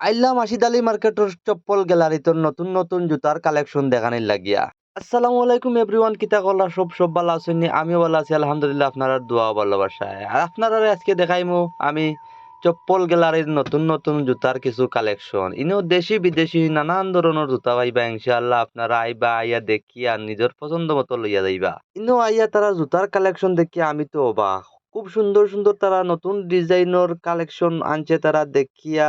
আইলাম আশিদ আলী মার্কেটের চপ্পল গ্যালারিতে নতুন নতুন জুতার কালেকশন দেখানির লাগিয়া। আসসালামু আলাইকুম এভরিওয়ান, কিতা কলা সব সব ভালো আছেন? আমিও ভালো আছি, আলহামদুলিল্লাহ। আপনারা দোয়া ভালোবাসায়। আর আপনারা আজকে দেখাইমু, আমি চপ্পল গ্যালারির নতুন নতুন জুতার কিছু কালেকশন। ইনেও দেশি বিদেশি নানান ধরনের জুতা পাইবা, ইনশাআল্লাহ আপনারা আইবা, আইয়া দেখিয়া নিজের পছন্দ মতো লইয়া যাইবা। ইনো আইয়া তারা জুতার কালেকশন দেখিয়া আমি তো অবাক। খুব সুন্দর সুন্দর তারা নতুন ডিজাইনের কালেকশন আনছে তারা দেখিয়া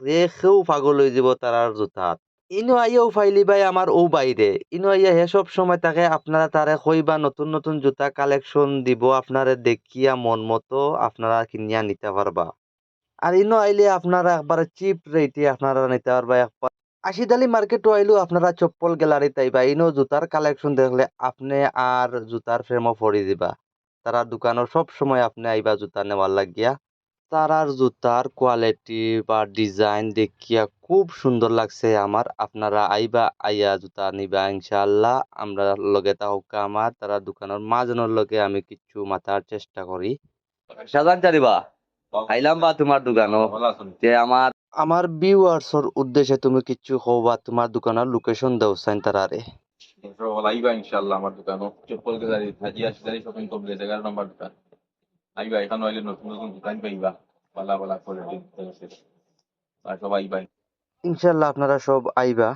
রেখেও পাগল হয়ে যাব তারার জুতাত। ইনো আইয়াও ফাইলি ভাই আমার ও বাইরে ইনো আইয়া হে সব সময় তাকে আপনারা তারে কইবা নতুন নতুন জুতা কালেকশন দিব, আপনারা দেখিয়া মন মতো আপনারা কিনিয়া নিতে পারবা আর ইনো আইলে আপনারা একবার চিপ রেটে আপনারা নিতে পারবা একবার আশিদ আলী মার্কেটও আইলো আপনারা চপ্পল গ্যালারি তাইবা ইনো জুতার কালেকশন দেখলে আপনি আর জুতার ফ্রেমও পরি দিবা। তারা দোকানের সব সময় আপনি আইবা জুতা নেওয়ার লাগিয়া। তারার জুতার কোয়ালিটি বা ডিজাইন দেখিয়া খুব সুন্দর লাগছে আমার। আপনারা আইবা, আইয়া জুতা নিবা ইনশাআল্লাহ। আমরা লগে তাহকা আমার তারা দোকানের মাজনের লগে আমি কিছু মাথার চেষ্টা করি। সাজান চারিবা আইলাম বা তোমার দোকানও। যে আমার আমার ভিউয়ার্সর উদ্দেশ্যে তুমি কিছু হবা তোমার দোকানের লোকেশন দাও সাইন তারারে। ইনশাআল্লাহ আমার চপ্পল শপিং এগারো নম্বর দোকান আইবা এখানে আইলে নতুন নতুন দোকান পাইবা পালা পালা কোয়ালিটি আর সব আইবা ইনশাল্লাহ আপনারা সব আইবা